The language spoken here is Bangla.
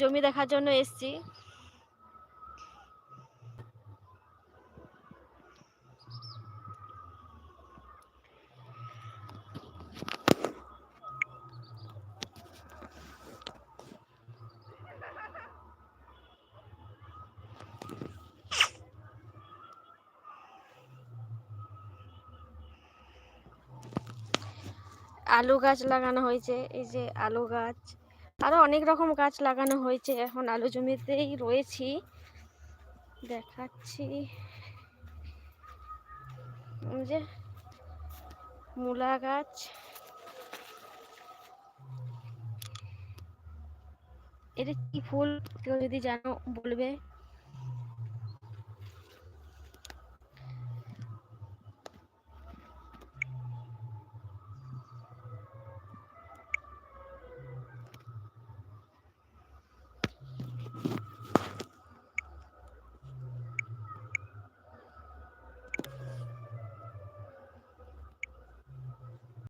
জমি দেখার জন্য এসছি। আলু গাছ লাগানো হয়েছে এই যে আলু গাছ। আরও অনেক রকম গাছ লাগানো হয়েছে। এখন আলু জমিতেই রয়েছি। দেখাচ্ছি। যে মূলা গাছ। এটা কি ফুল, কেউ যদি জানো বলবে।